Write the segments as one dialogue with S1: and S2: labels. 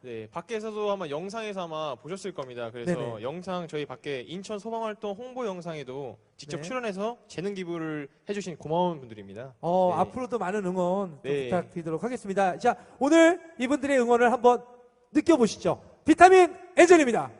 S1: 네, 밖에서도 아마 영상에서 아마 보셨을 겁니다. 그래서
S2: 네네.
S1: 영상 저희 밖에 인천 소방활동 홍보 영상에도 직접
S2: 네.
S1: 출연해서 재능 기부를 해주신 고마운 분들입니다.
S2: 어,
S1: 네.
S2: 앞으로도 많은 응원 좀
S1: 네.
S2: 부탁드리도록 하겠습니다. 자, 오늘 이분들의 응원을 한번 느껴보시죠. 비타민 엔젤입니다.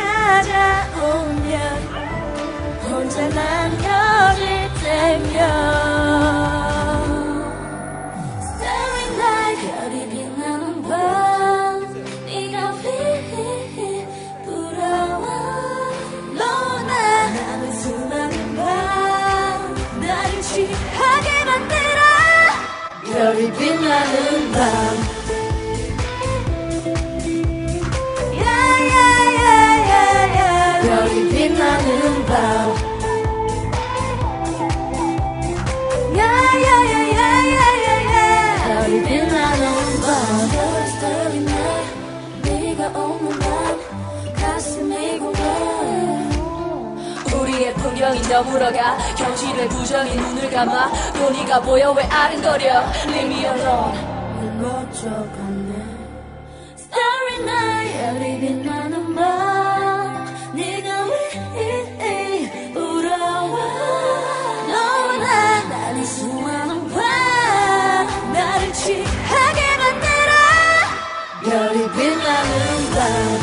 S3: 찾아오면 혼자 남겨질 때면 Starry night 별이 빛나는 밤 네가 휘 불어와 너와 나 나는 수많은 밤 나를 취하게 만들어.
S4: 별이 빛나는 밤 풍경이 저물어가 현실의 부정이 눈을 감아 또 네가 보여 왜 아른거려? Leave me alone. 멀쩡하네
S3: Starry night 별이 빛나는 밤 네가 왜 울어와? 너와 나 나는 수많은 밤 나를 취하게 만들어.
S4: 별이 빛나는 밤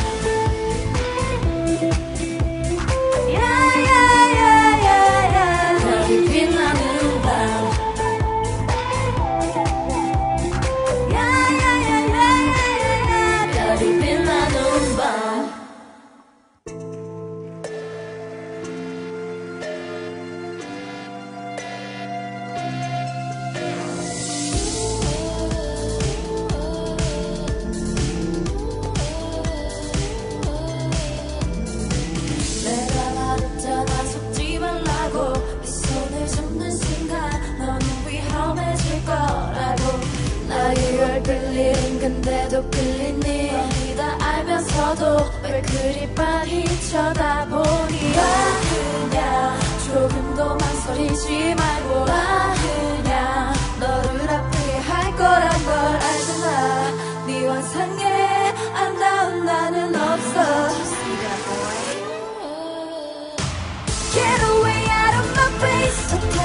S3: 빤히 쳐다보니 봐 그냥 조금도 망설이지 말고 봐 그냥 너를 아프게 할 거란 걸 알잖아. 네 환상에 안다운 나는 없어. Get away out of my face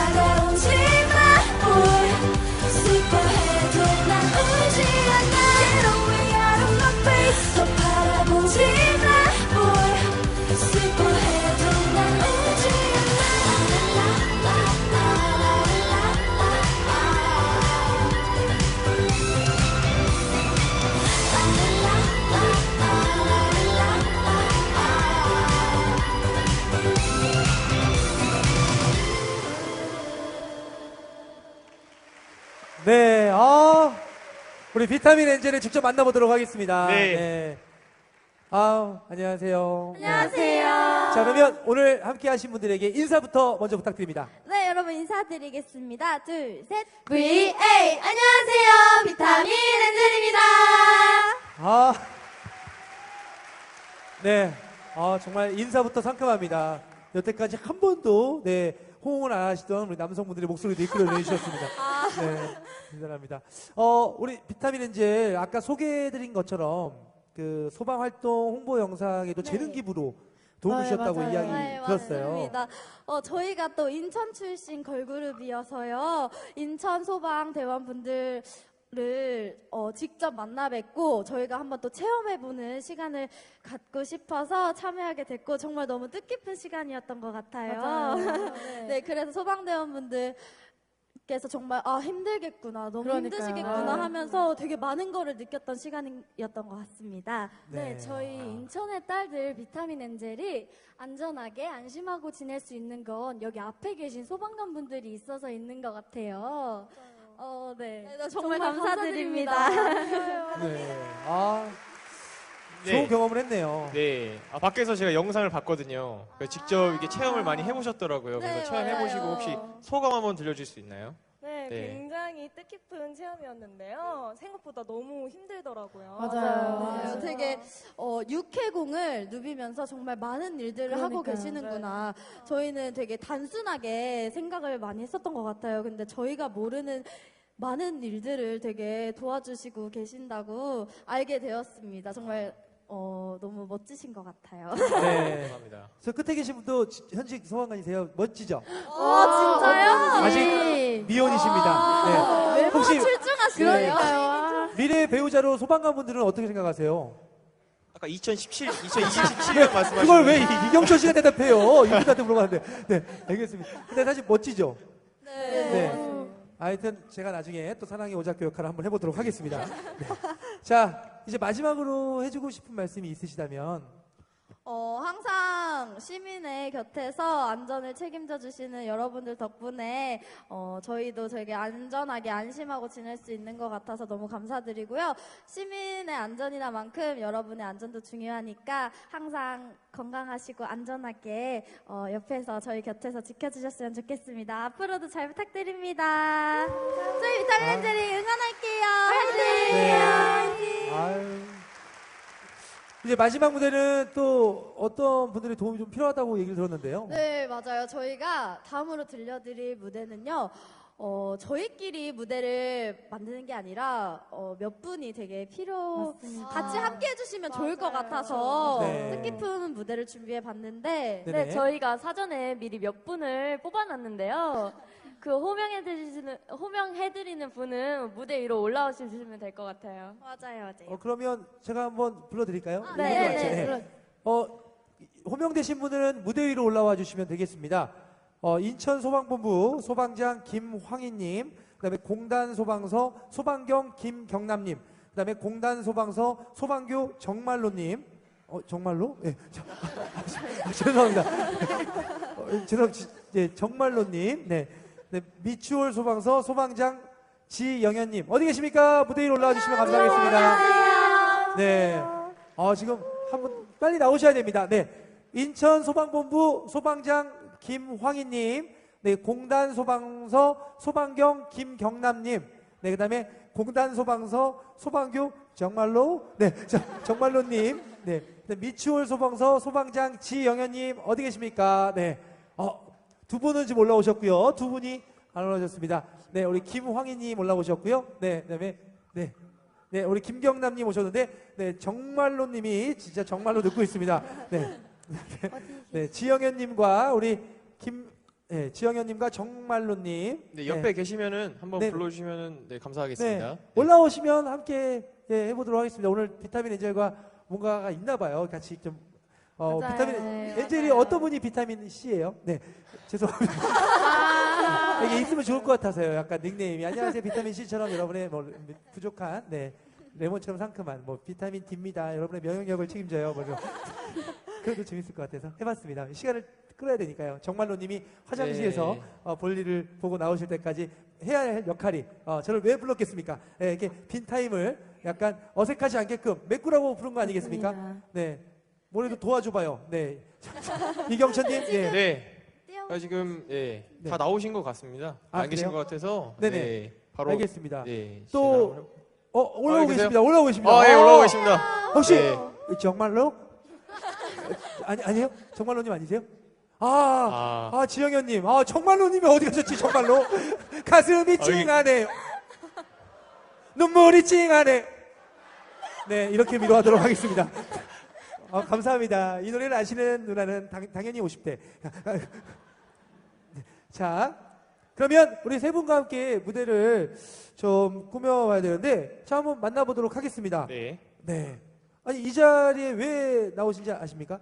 S2: 네, 아, 우리 비타민 엔젤을 직접 만나보도록 하겠습니다.
S1: 네.
S2: 아, 안녕하세요.
S3: 안녕하세요
S2: 자, 그러면 오늘 함께 하신 분들에게 인사부터 먼저 부탁드립니다.
S5: 네, 여러분 인사드리겠습니다. 둘, 셋.
S3: VA 안녕하세요 비타민 엔젤입니다
S2: 아, 네. 아, 정말 인사부터 상큼합니다. 여태까지 한 번도, 네, 호응을 안 하시던 우리 남성분들의 목소리도 이끌어 내주셨습니다. 네, 대단합니다. 어, 우리 비타민 엔젤, 아까 소개해드린 것처럼, 그, 소방 활동 홍보 영상에도
S5: 네.
S2: 재능 기부로 도움을
S4: 네,
S2: 주셨다고
S4: 맞아요.
S2: 이야기
S5: 네,
S2: 들었어요.
S5: 맞습니다. 어, 저희가 또 인천 출신 걸그룹이어서요. 인천 소방 대원분들 를 어, 직접 만나 뵙고 저희가 한번 또 체험해보는 시간을 갖고 싶어서 참여하게 됐고 정말 너무 뜻깊은 시간이었던 것 같아요. 네, 그래서 소방대원분들 께서 정말 아 힘들겠구나, 너무
S4: 그러니까요.
S5: 힘드시겠구나
S4: 네.
S5: 하면서 되게 많은 거를 느꼈던 시간이었던 것 같습니다.
S2: 네.
S6: 네, 저희 인천의 딸들 비타민 엔젤이 안전하게 안심하고 지낼 수 있는 건 여기 앞에 계신 소방관 분들이 있어서 있는 것 같아요. 어, 네.
S5: 네, 정말,
S6: 정말
S5: 감사드립니다.
S2: 네. 아,
S1: 네.
S2: 좋은 경험을 했네요.
S1: 네. 아, 밖에서 제가 영상을 봤거든요. 그래서 직접 이렇게 체험을 많이 해보셨더라고요. 그래서
S5: 네,
S1: 체험해보시고
S5: 맞아요.
S1: 혹시 소감 한번 들려줄 수 있나요?
S7: 네,
S1: 네.
S7: 굉장히 뜻깊은 체험이었는데요. 생각보다 너무 힘들더라고요.
S5: 맞아요. 되게 어, 육해공을 누비면서 정말 많은 일들을 하고
S4: 그러니까요.
S5: 계시는구나. 저희는 되게 단순하게 생각을 많이 했었던 것 같아요. 근데 저희가 모르는 많은 일들을 되게 도와주시고 계신다고 알게 되었습니다. 정말 어, 너무 멋지신 것 같아요.
S2: 네.
S1: 감사합니다.
S2: 저 끝에 계신 분도 지- 현직 소방관이세요. 멋지죠?
S5: 아, 진짜요?
S2: 아직 미혼이십니다. 네. 혹시
S5: 출중하시네요.
S2: 미래 배우자로 소방관 분들은 어떻게 생각하세요?
S1: 아까 2017, 2027년 말씀하신
S2: 그걸 왜 이- 이경철 씨가 대답해요? 이분한테 물어봤는데. 네, 알겠습니다. 근데 사실 멋지죠? 네. 하여튼 제가 나중에 또 사랑의 오작교 역할을 한번 해보도록 하겠습니다. 네. 자, 이제 마지막으로 해주고 싶은 말씀이 있으시다면.
S5: 어, 항상 시민의 곁에서 안전을 책임져 주시는 여러분들 덕분에 어, 저희도 되게 안전하게 안심하고 지낼 수 있는 것 같아서 너무 감사드리고요. 시민의 안전이나 만큼 여러분의 안전도 중요하니까 항상 건강하시고 안전하게 어, 옆에서 저희 곁에서 지켜주셨으면 좋겠습니다. 앞으로도 잘 부탁드립니다. 저희 비타민 엔젤이 응원할게요. 화이팅!
S2: 아유. 이제 마지막 무대는 또 어떤 분들의 도움이 좀 필요하다고 얘기를 들었는데요.
S5: 네, 맞아요. 저희가 다음으로 들려드릴 무대는요. 어, 저희끼리 무대를 만드는 게 아니라 어, 몇 분이 되게 필요 같이 함께 해주시면 좋을 것 같아서
S2: 네.
S5: 뜻깊은 무대를 준비해 봤는데
S2: 네 네.
S4: 네, 저희가 사전에 미리 몇 분을 뽑아놨는데요. 그 호명해드리는, 호명해드리는 분은 무대 위로 올라오시면 될 것 같아요.
S5: 맞아요, 맞아요.
S2: 어, 그러면 제가 한번 불러드릴까요?
S5: 네,
S2: 이거
S5: 네,
S2: 같이. 어, 호명되신 분들은 무대 위로 올라와 주시면 되겠습니다. 어, 인천 소방본부 소방장 김황희님, 그다음에 공단 소방서 소방경 김경남님, 그다음에 공단 소방서 소방교 정말로님. 어, 정말로? 예. 저- 아, 죄송합니다. 어, 죄송, 지- 예, 정말로님. 네. 네. 미추홀 소방서 소방장 지영현님. 어디 계십니까? 무대 위로 올라와 주시면 감사하겠습니다. 네. 어, 지금 한분 빨리 나오셔야 됩니다. 네. 인천 소방본부 소방장 김황희님, 네. 공단 소방서 소방경 김경남님, 네. 그 다음에 공단 소방서 소방교 정말로, 네. 자, 정말로님, 네. 네, 미추홀 소방서 소방장 지영현님, 어디 계십니까? 네. 어, 두 분은 지금 올라오셨고요. 두 분이 안 올라오셨습니다. 네. 우리 김황희님 올라오셨고요. 네. 그 다음에, 네. 네, 우리 김경남님 오셨는데, 네, 정말로님이 진짜 정말로 듣고 있습니다. 네, 네, 네, 지영현님과 우리 김, 네, 지영현님과 정말로님.
S1: 네, 옆에 계시면은 한번
S2: 네.
S1: 불러주시면은 네,
S2: 네,
S1: 감사하겠습니다. 네.
S2: 올라오시면 함께 예, 해보도록 하겠습니다. 오늘 비타민 엔젤과 뭔가가 있나 봐요. 같이 좀. 어,
S4: 맞아요.
S2: 비타민
S4: 네,
S2: 엔젤이 어떤 분이 비타민 C예요? 네, 죄송합니다. 이게 있으면 좋을 것 같아서요. 약간 닉네임이 안녕하세요 비타민 C처럼 여러분의 뭐 부족한 네 레몬처럼 상큼한 뭐 비타민 D입니다. 여러분의 면역력을 책임져요. 뭐 이런. 그래도 재밌을 것 같아서 해봤습니다. 시간을 끌어야 되니까요. 정말로 님이 화장실에서
S1: 네.
S2: 어, 볼일을 보고 나오실 때까지 해야 할 역할이 어, 저를 왜 불렀겠습니까? 예, 이렇게 빈 타임을 약간 어색하지 않게끔 메꾸라고 부른 거 아니겠습니까? 네, 뭐라도 도와줘봐요. 네, 이경천님, 예,
S1: 네. 아, 지금 예,
S2: 네.
S1: 다 나오신 것 같습니다.
S2: 아,
S1: 안 계신
S2: 그래요?
S1: 것 같아서
S2: 네네.
S1: 네, 바로
S2: 알겠습니다.
S1: 네,
S2: 또
S1: 진행을
S2: 어, 올라오고
S1: 아, 계세요?
S2: 계십니다. 올라오고 계십니다.
S1: 아, 예,
S2: 어,
S1: 올라오고 계십니다.
S2: 혹시
S1: 네.
S2: 정말로? 아니 아니요? 정말로님 아니세요? 아,
S1: 아.
S2: 아, 지영현님, 아 정말로님이 어디 가셨지? 정말로 가슴이
S1: 아,
S2: 찡하네요. 눈물이 찡하네. 네, 이렇게 위로하도록 하겠습니다. 아, 감사합니다. 이 노래를 아시는 누나는 당, 당연히 50대. 자, 그러면 우리 세 분과 함께 무대를 좀 꾸며봐야 되는데 자 한번 만나보도록 하겠습니다.
S1: 네.
S2: 네. 아니 이 자리에 왜 나오신지 아십니까?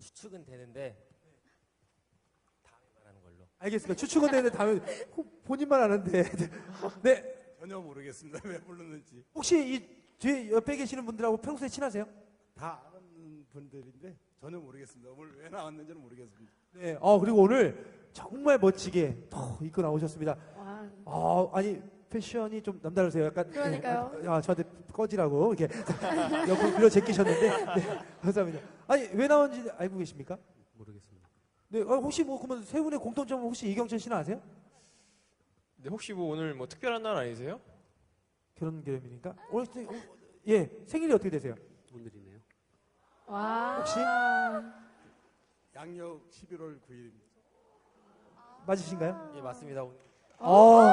S8: 추측은 되는데 다음에 말하는 걸로.
S2: 알겠습니다. 추측은 되는데 다음에 본인만 아는데. 네.
S9: 전혀 모르겠습니다. 왜 불렀는지.
S2: 혹시 이 뒤에 옆에 계시는 분들하고 평소에 친하세요?
S9: 다 아는 분들인데 전혀 모르겠습니다. 오늘 왜 나왔는지는 모르겠습니다.
S2: 네. 어 그리고 오늘 정말 멋지게 더 입고 나오셨습니다. 아 아니 패션이 좀 남다르세요. 약간
S5: 그러니까요.
S2: 아 저한테 꺼지라고 이렇게 옆으로 밀어 제끼셨는데 네, 감사합니다. 아니 왜 나온지 알고 계십니까?
S8: 모르겠습니다.
S2: 네. 어, 혹시 뭐 그러면 세 분의 공통점은 혹시 이경철 씨는 아세요?
S1: 네, 혹시 뭐 오늘 뭐 특별한 날 아니세요?
S2: 결혼 기념일이니까. 오늘 생- 어, 예 생일이 어떻게 되세요?
S8: 오늘이네요.
S2: 혹시
S9: 양력 11월 9일입니다.
S2: 맞으신가요?
S8: 예 맞습니다. 오늘
S2: 어.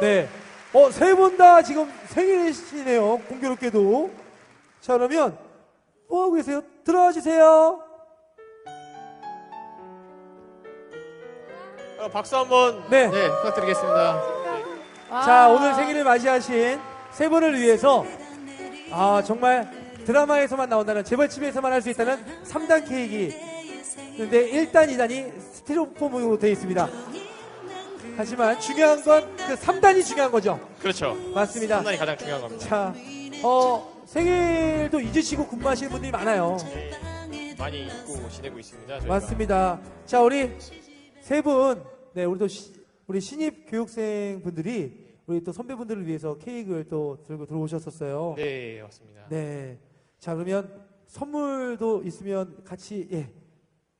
S2: 네. 어, 세 분 다 지금 생일이시네요. 공교롭게도. 자, 그러면 뭐 하고 계세요? 들어와 주세요.
S1: 어, 박수 한번
S2: 네.
S1: 네, 부탁드리겠습니다.
S2: 자, 오늘 생일을 맞이하신 세 분을 위해서 아, 정말 드라마에서만 나온다는 재벌집에서만 할 수 있다는 3단 케이크. 근데 1단, 2단이 스티로폼으로 되어 있습니다. 하지만 중요한 건 그 3단이 중요한 거죠.
S1: 그렇죠.
S2: 맞습니다.
S1: 상당히 가장 중요한 겁니다.
S2: 자, 어, 생일도 잊으시고 근무하시는 분들이 많아요.
S1: 네, 많이 잊고 지내고 있습니다. 저희가.
S2: 맞습니다. 자, 우리 세 분, 네, 우리 또 시- 우리 신입 교육생 분들이 우리 또 선배분들을 위해서 케이크를 또 들고 들어오셨었어요.
S1: 네, 맞습니다.
S2: 네. 자, 그러면 선물도 있으면 같이, 예,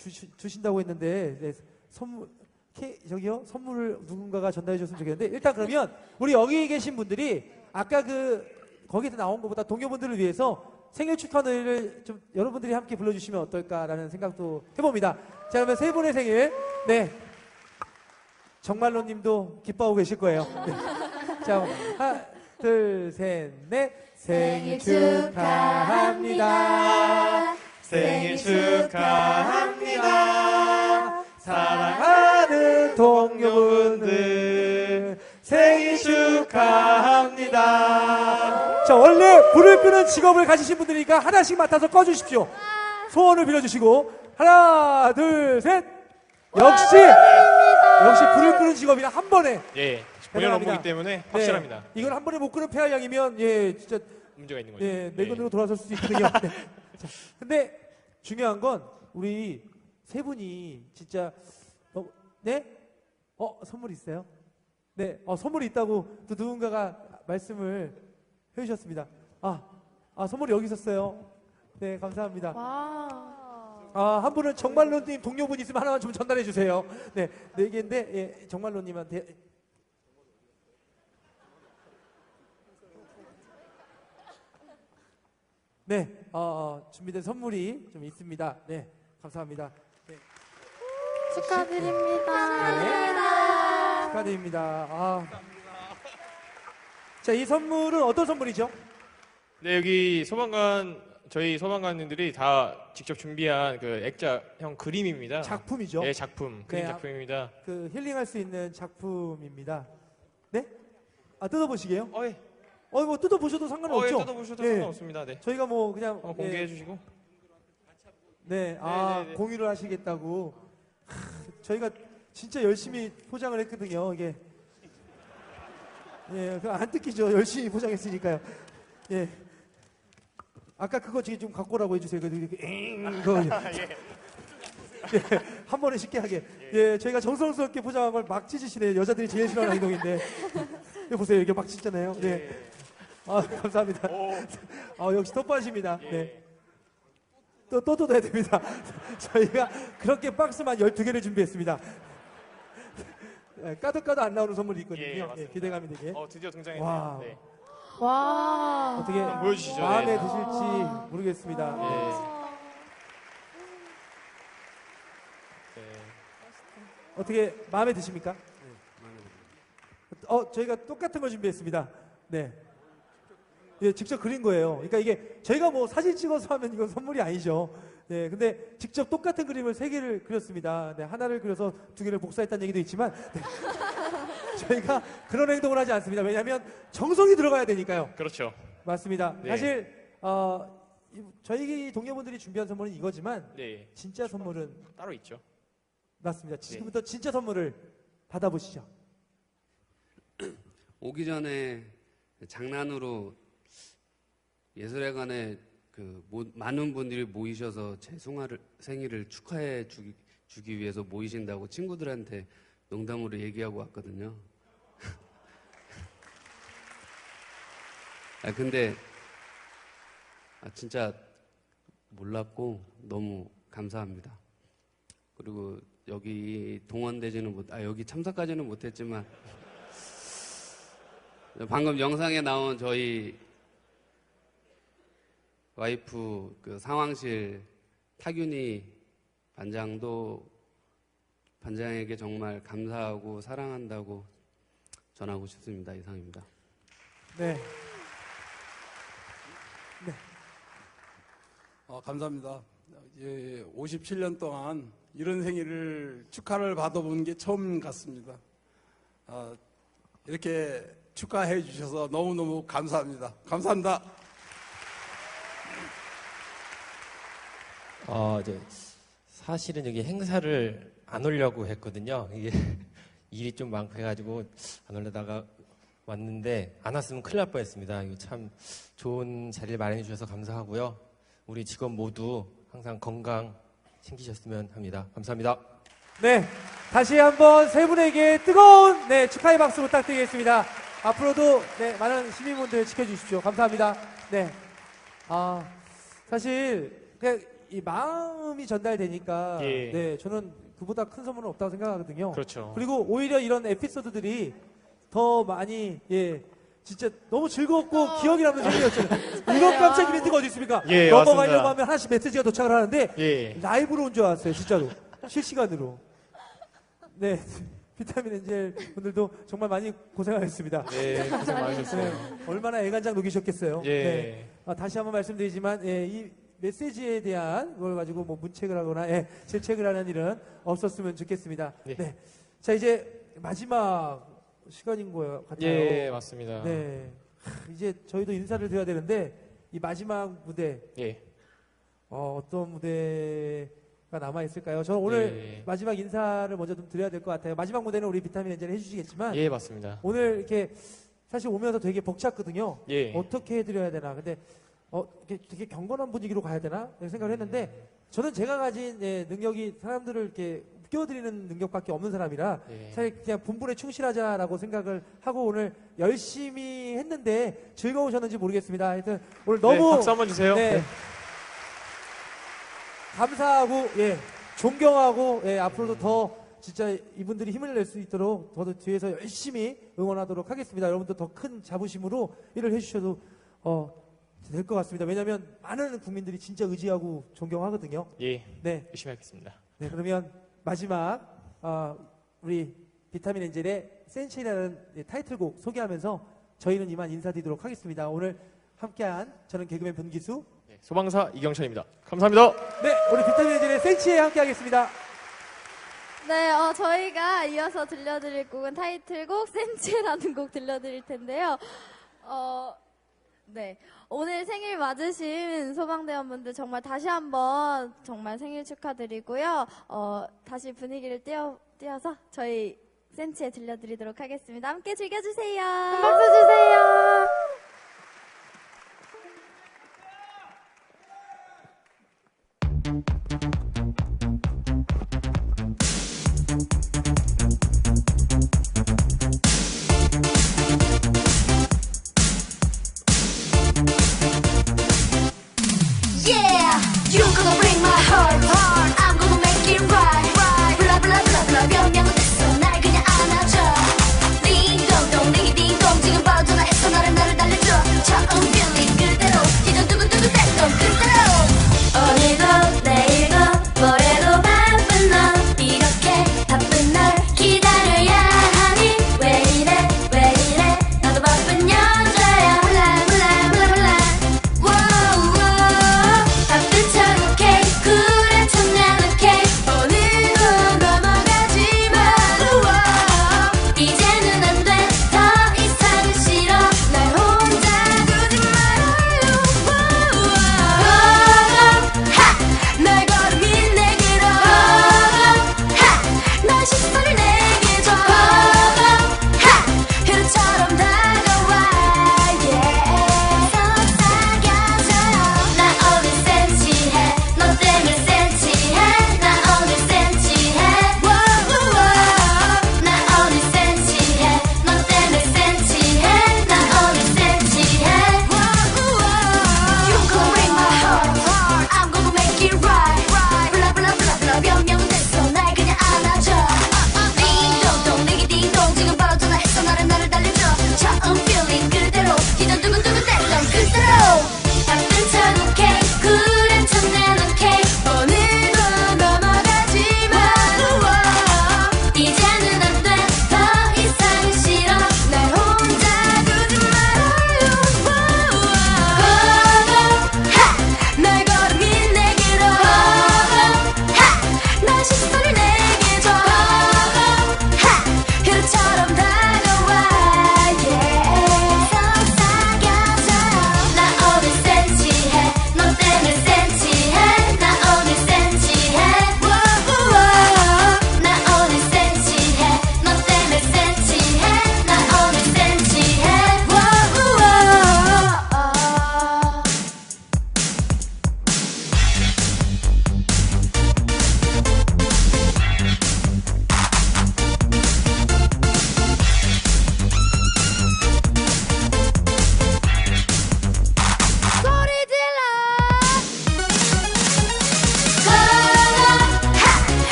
S2: 주시, 주신 다고 했는데, 네, 선물, 케, 저기요, 선물을 누군가가 전달해 줬으면 좋겠는데, 일단 그러면 우리 여기 계신 분들이 아까 그, 거기서 나온 것보다 동료분들을 위해서 생일 축하 노래를 좀 여러분들이 함께 불러주시면 어떨까라는 생각도 해봅니다. 자, 그러면 세 분의 생일, 네. 정말로 님도 기뻐하고 계실 거예요. 네. 자, 하나, 둘, 셋, 넷. 생일 축하합니다.
S1: 생일 축하합니다.
S2: 사랑하는 동료분들 생일 축하합니다. 자, 원래 불을 끄는 직업을 가지신 분들이니까 하나씩 맡아서 꺼주십시오. 소원을 빌어주시고 하나, 둘, 셋. 역시 역시 불을 끄는 직업이라 한 번에
S1: 예, 본연
S2: 대단합니다.
S1: 업무이기 때문에 확실합니다.
S2: 네, 이건 한 번에 못 끄는 폐활량이면 예 진짜
S1: 문제가 있는 거죠.
S2: 예, 내근으로 돌아설 수 있거든요. 네. 자, 근데 중요한 건 우리 세 분이 진짜 어, 네? 어, 선물 있어요? 네, 어, 선물이 있다고 또 누군가가 말씀을 해주셨습니다. 아, 아 선물이 여기 있었어요. 네, 감사합니다. 아, 한 분은 정말로님 동료분 있으면 하나만 좀 전달해 주세요. 네, 네 개인데 예, 정말로님한테 네, 어, 어, 준비된 선물이 좀 있습니다. 네, 감사합니다. 네,
S5: 축하드립니다.
S2: 축하드립니다. 아. 자, 이 선물은 어떤 선물이죠?
S1: 네, 여기 소방관 저희 소방관님들이 다 직접 준비한 그 액자형 그림입니다.
S2: 작품이죠.
S1: 네, 작품. 그림
S2: 네, 아-
S1: 작품입니다.
S2: 그 힐링할 수 있는 작품입니다. 네? 아, 뜯어보시게요?
S1: 어, 예.
S2: 어, 뭐 뜯어보셔도
S1: 어, 예,
S2: 상관없죠?
S1: 뜯어보셔도
S2: 예.
S1: 상관없습니다. 네.
S2: 저희가 뭐 그냥 예,
S1: 공개해 주시고.
S2: 네, 아
S1: 네, 네, 네.
S2: 공유를 하시겠다고. 하, 저희가 진짜 열심히 포장을 했거든요. 이게 예, 그안 뜯기죠. 열심히 포장했으니까요. 예. 아까 그거 지금 좀 갖고 오라고 해주세요. 그 이렇게 엥 그거. 예, 한 번에 쉽게 하게. 예, 저희가 정성스럽게 포장한 걸 막 찢으시네요. 여자들이 제일 싫어하는 행동인데. 예, 보세요. 이렇게 막 찢잖아요. 네. 아, 감사합니다. 아, 역시 톱빠십니다. 네. 또, 또 뜯어야 됩니다. 저희가 그렇게 박스만 12개를 준비했습니다. 예, 까도 까도 안 나오는 선물이 있거든요.
S1: 예,
S2: 예,
S1: 맞습니다.
S2: 기대감이 되게.
S1: 어, 드디어. 등장했네요. 네.
S5: 와.
S2: 어떻게
S1: 보여주시죠.
S2: 마음에
S1: 네.
S2: 드실지 모르겠습니다.
S1: 네. 네.
S2: 어떻게 마음에 드십니까? 어, 저희가 똑같은 걸 준비했습니다. 네. 예, 직접 그린 거예요. 그러니까 이게 저희가 뭐 사진 찍어서 하면 이건 선물이 아니죠. 네, 근데 직접 똑같은 그림을 세 개를 그렸습니다. 네, 하나를 그려서 두 개를 복사했다는 얘기도 있지만 네. 저희가 그런 행동을 하지 않습니다. 왜냐하면 정성이 들어가야 되니까요.
S1: 그렇죠.
S2: 맞습니다.
S1: 네.
S2: 사실 어, 이- 저희 동료분들이 준비한 선물은 이거지만
S1: 네,
S2: 진짜 선물은
S1: 따로 있죠.
S2: 맞습니다. 지금부터 진짜 선물을 받아보시죠.
S8: 오기 전에 장난으로 예술회관에 그 모- 많은 분들이 모이셔서 제 생활을, 생일을 축하해 주기, 주기 위해서 모이신다고 친구들한테 농담으로 얘기하고 왔거든요. 아 근데 아 진짜 몰랐고 너무 감사합니다. 그리고 여기 동원되지는 못, 아 여기 참석까지는 못했지만 방금 영상에 나온 저희 와이프 그 상황실 타균이 반장도 반장에게 정말 감사하고 사랑한다고 전하고 싶습니다. 이상입니다.
S2: 네.
S9: 어, 감사합니다. 예, 57년 동안 이런 생일을 축하를 받아본 게 처음 같습니다. 아, 이렇게 축하해 주셔서 너무너무 감사합니다. 감사합니다.
S10: 어, 이제 사실은 여기 행사를 안 오려고 했거든요. 이게 일이 좀 많고 해가지고 안 오려다가 왔는데 안 왔으면 큰일 날 뻔했습니다. 이거 참 좋은 자리를 마련해 주셔서 감사하고요. 우리 직원 모두 항상 건강 챙기셨으면 합니다. 감사합니다.
S2: 네. 다시 한번 세 분에게 뜨거운 네, 축하의 박수 부탁드리겠습니다. 앞으로도 네, 많은 시민분들 지켜주십시오. 감사합니다. 네. 아, 사실 그냥 이 마음이 전달되니까
S1: 예.
S2: 네, 저는 그보다 큰 선물은 없다고 생각하거든요.
S1: 그렇죠.
S2: 그리고 오히려 이런 에피소드들이 더 많이 예 진짜 너무 즐겁고 기억이 남는 생일이었잖아요. 이런 깜짝 이벤트가 어디 있습니까?
S1: 예,
S2: 넘어가려고
S1: 맞습니다.
S2: 하면 하나씩 메시지가 도착을 하는데
S1: 예.
S2: 라이브로 온 줄 알았어요, 진짜로. 실시간으로. 네. 비타민 엔젤 분들도 정말 많이 고생하셨습니다.
S1: 네, 고생 많으셨어요.
S2: 네, 얼마나 애간장 녹이셨겠어요.
S1: 예.
S2: 네. 아, 다시 한번 말씀드리지만, 예, 이 메시지에 대한 걸 가지고 뭐 문책을 하거나, 예, 질책을 하는 일은 없었으면 좋겠습니다.
S1: 네.
S2: 네. 자, 이제 마지막 시간인 것 같아요.
S1: 예, 맞습니다.
S2: 네. 하, 이제 저희도 인사를 드려야 되는데, 이 마지막 무대,
S1: 예.
S2: 어, 어떤 무대가 남아 있을까요? 저는 오늘
S1: 예.
S2: 마지막 인사를 먼저 좀 드려야 될 것 같아요. 마지막 무대는 우리 비타민 엔젤 해주시겠지만
S1: 예, 맞습니다.
S2: 오늘 이렇게 사실 오면서 되게 벅찼거든요.
S1: 예.
S2: 어떻게 해드려야 되나? 근데 어, 이렇게 되게 경건한 분위기로 가야 되나? 생각을 했는데 저는 제가 가진 예, 능력이 사람들을 이렇게 웃겨드리는 능력밖에 없는 사람이라
S1: 예.
S2: 사실 그냥 본분에 충실하자라고 생각을 하고 오늘 열심히 했는데 즐거우셨는지 모르겠습니다. 하여튼 오늘 너무
S1: 네, 박수 한번 주세요.
S2: 네.
S1: 네.
S2: 감사하고 예 존경하고 예 앞으로도 더 진짜 이분들이 힘을 낼 수 있도록 저도 뒤에서 열심히 응원하도록 하겠습니다. 여러분도 더 큰 자부심으로 일을 해주셔도 어, 될 것 같습니다. 왜냐하면 많은 국민들이 진짜 의지하고 존경하거든요.
S1: 예,
S2: 네,
S1: 열심히 하겠습니다.
S2: 네 그러면 마지막 어, 우리 비타민 엔젤의 센치라는 예, 타이틀곡 소개하면서 저희는 이만 인사드리도록 하겠습니다. 오늘 함께한 저는 개그맨 변기수
S1: 네, 소방사 이경찬입니다. 감사합니다.
S2: 네, 우리 비타민 엔젤의 센치에 함께하겠습니다.
S5: 네, 어, 저희가 이어서 들려드릴 곡은 타이틀곡 센치라는 곡 들려드릴 텐데요. 어, 네. 오늘 생일 맞으신 소방대원분들 정말 다시 한번 정말 생일 축하드리고요. 어, 다시 분위기를 띄워, 띄워서 저희 센치에 들려드리도록 하겠습니다. 함께 즐겨주세요. 박수 주세요.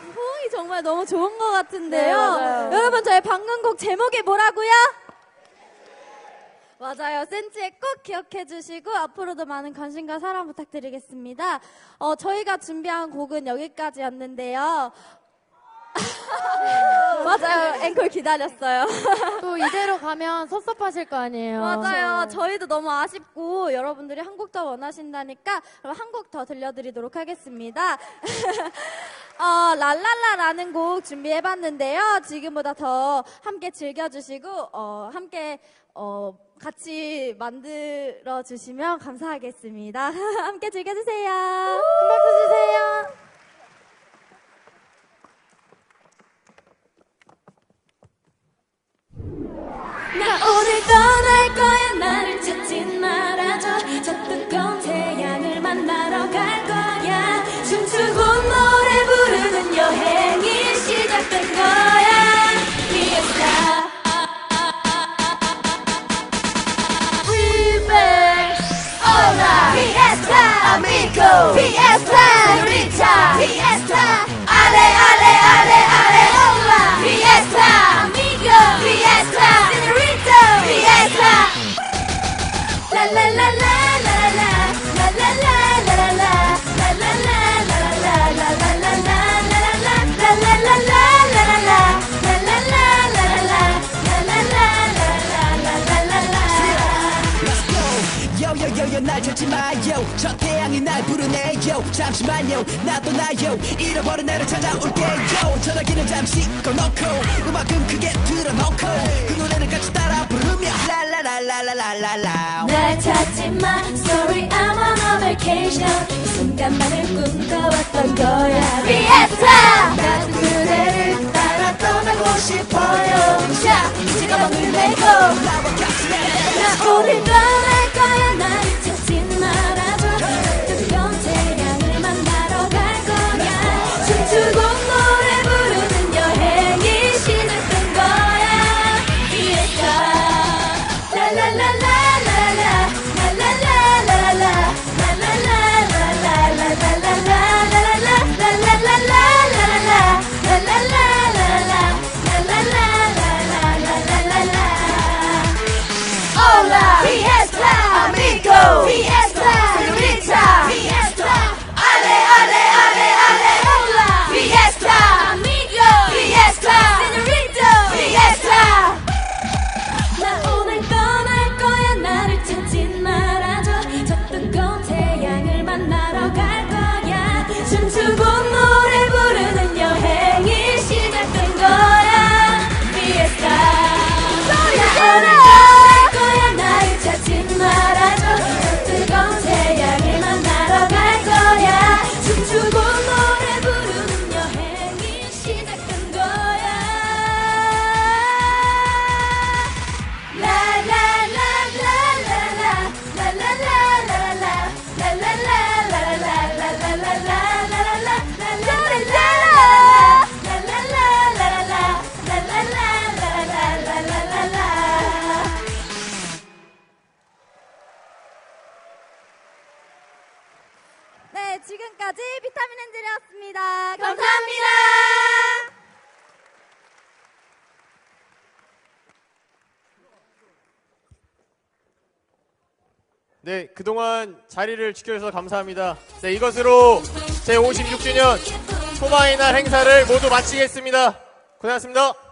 S3: 호응이 정말 너무 좋은 것 같은데요. 네, 여러분 저희 방금 곡
S5: 제목이 뭐라고요? 맞아요. 센치에 꼭 기억해 주시고 앞으로도 많은 관심과 사랑 부탁드리겠습니다. 어, 저희가 준비한 곡은 여기까지였는데요. 네. 맞아요. 앵콜 기다렸어요.
S6: 또 이대로 가면 섭섭하실 거 아니에요.
S5: 맞아요. 네. 저희도 너무 아쉽고 여러분들이 한 곡 더 원하신다니까 그럼 한 곡 더 들려드리도록 하겠습니다. 어, 랄랄라라는 곡 준비해봤는데요. 지금보다 더 함께 즐겨주시고 어, 함께 어, 같이 만들어 주시면 감사하겠습니다. 함께 즐겨주세요. 한 박수 주세요.
S3: 나 오늘 떠 Fiesta Amigo Fiesta Señorita Fiesta Ale Ale Ale Ale Hola Fiesta Amigo. Fiesta Señorita Fiesta la la la la
S11: 요요요요 날 찾지 마요. 저 태양이 날 부르네요. 잠시만요. 나도 나요. 잃어버린 나를 찾아올게요. 전화기는 잠시 꺼놓고 음악은 크게 틀어놓고 그 노래를 같이 따라 부르며 랄라랄라랄라랄라.
S3: 날 찾지 마. Sorry I'm on a vacation. 이 순간만을 꿈꿔왔던 거야. Fiesta 나도 그대를 따라 떠나고 싶어요. 자 이제 가방을 메고 나 오늘 떠날 거야 나
S1: 네, 그동안 자리를 지켜주셔서 감사합니다. 네, 이것으로 제 56주년 소방의 날 행사를 모두 마치겠습니다. 고생하셨습니다.